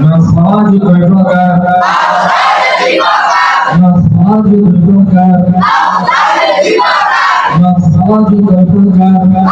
مخرج الحكم مخرج الحكم مخرج الحكم المخارج العامة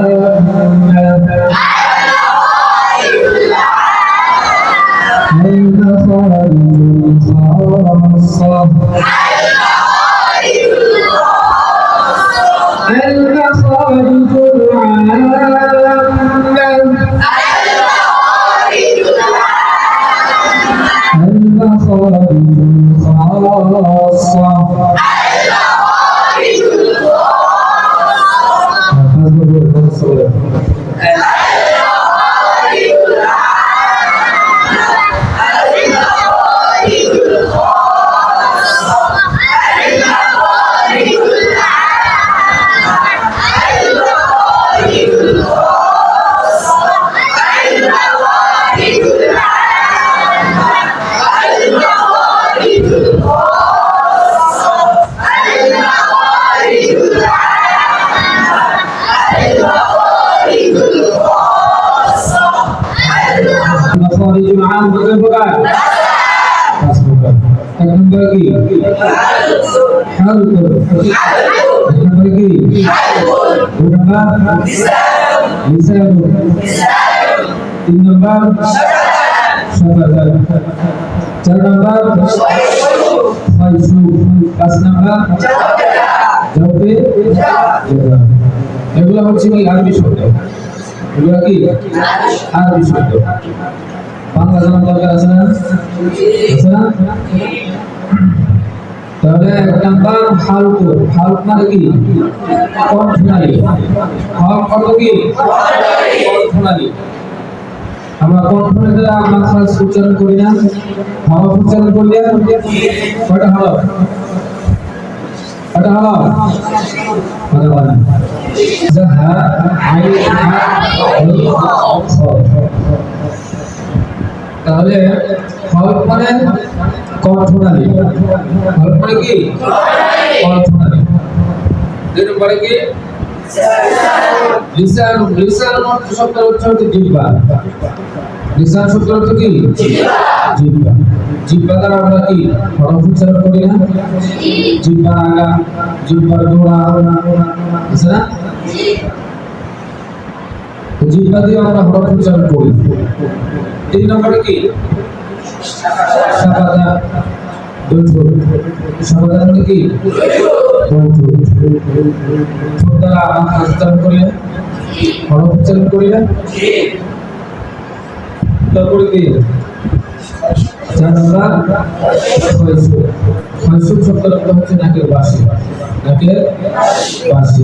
مخرج الحكم খারিজুল আন কত প্রকার পাঁচ প্রকার এক নম্বর কি হালকুল এক নম্বর কি হালকুল দুই নম্বর হিসাব এগুলো হচ্ছে কি আরবি শব্দ এগুলো কি আরবি শব্দ বাংলা জানার দরকার আছে না আছে না তাহলে এক নাম্বার হালক হালক মানে কি আমরা খাস উচ্চারণ করি না হক উচ্চারণ করি কয়টা হলো কয়টা হলো মানে তাহলে হক মানে কণ্ঠনালী। হক মানে কি? কণ্ঠনালী। দুই নম্বরে কি? লিসান লিসান অর্থ শব্দের অর্থ হচ্ছে জিহ্বা। লিসান শব্দের অর্থ কি? জিহ্বা। জিহ্বা দ্বারা জিহ্বা দিয়ে আমরা হরফ উচ্চারণ করি। তিন নম্বরে কি? সাবাদা দৈঠুর সাবাদা মানে কি? ঠোঁট হরফ উচ্চারণ করি তারপরে কি? নম্বর খয়সু খয়সু শব্দের অর্থ হচ্ছে নাকের বাসি নাকের বাসি